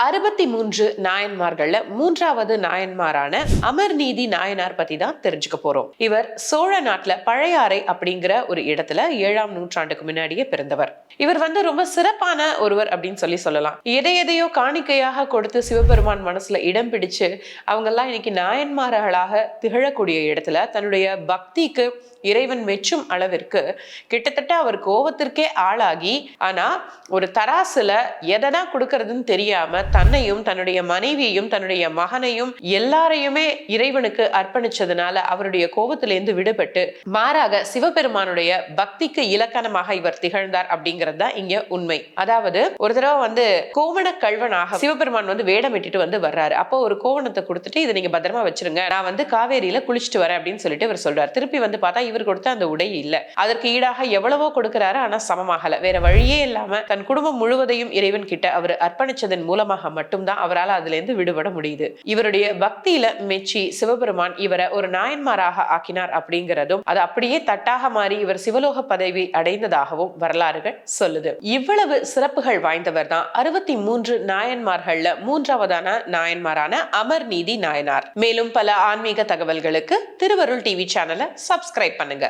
அறுபத்தி மூன்று நாயன்மார்கள்ல மூன்றாவது நாயன்மாரான அமர்நீதி நாயனார் பத்தி தான் தெரிஞ்சுக்க போறோம். இவர் சோழ நாட்டுல பழையாறை அப்படிங்கிற ஒரு இடத்துல ஏழாம் நூற்றாண்டுக்கு முன்னாடியே பிறந்தவர். இவர் வந்து ரொம்ப சிறப்பான ஒருவர் அப்படின்னு சொல்லி சொல்லலாம். எதை எதையோ காணிக்கையாக கொடுத்து சிவபெருமான் மனசுல இடம் பிடிச்சு அவங்கெல்லாம் இன்னைக்கு நாயன்மார்களாக திகழக்கூடிய இடத்துல தன்னுடைய பக்திக்கு இறைவன் மெச்சும் அளவிற்கு கிட்டத்தட்ட அவர் கோபத்திற்கே ஆளாகி ஆனா ஒரு தராசுல எதை தான் கொடுக்கறதுன்னு தெரியாம தன்னையும் தன்னுடைய மனைவியையும் தன்னுடைய மகனையும் எல்லாரையுமே இறைவனுக்கு அர்ப்பணிச்சதுனால அவருடைய கோபத்திலிருந்து விடுபட்டு மாறாக சிவபெருமானுடைய பக்திக்கு இலக்கணமாக இவர் திகழ்ந்தார் அப்படிங்கிறது தான் இங்க உண்மை. அதாவது ஒரு தடவை வந்து கோவண கல்வனாக சிவபெருமான் வந்து வேடமிட்டுட்டு வந்து வர்றாரு. அப்போ ஒரு கோவணத்தை கொடுத்துட்டு இதை நீங்க பத்திரமா வச்சிருங்க. நான் வந்து காவேரியில குளிச்சுட்டு வரேன் அப்படின்னு சொல்லிட்டு இவர் சொல்றாரு. திருப்பி வந்து பார்த்தா இவர் கொடுத்த அந்த உடை இல்ல. அதற்கு ஈடாக எவ்வளவோ கொடுக்கிறாரு ஆனா சமமாகல. வேற வழியே இல்லாம தன் குடும்பம் முழுவதையும் இறைவன் கிட்ட அவர் அர்ப்பணிச்சதன் மூலமாக மூலமாக மட்டும்தான் அவரால் அதுலேருந்து விடுபட முடியுது. இவருடைய பக்தியில மெச்சி சிவபெருமான் இவரை ஒரு நாயன்மாராக ஆக்கினார் அப்படிங்கிறதும் அது அப்படியே தட்டாக மாறி இவர் சிவலோக பதவி அடைந்ததாகவும் வரலாறுகள் சொல்லுது. இவ்வளவு சிறப்புகள் வாய்ந்தவர் தான் அறுபத்தி மூன்று நாயன்மார்கள்ல மூன்றாவதான நாயன்மாரான அமர் நீதி நாயனார். மேலும் பல ஆன்மீக தகவல்களுக்கு திருவருள் டிவி சேனலை சப்ஸ்கிரைப் பண்ணுங்க.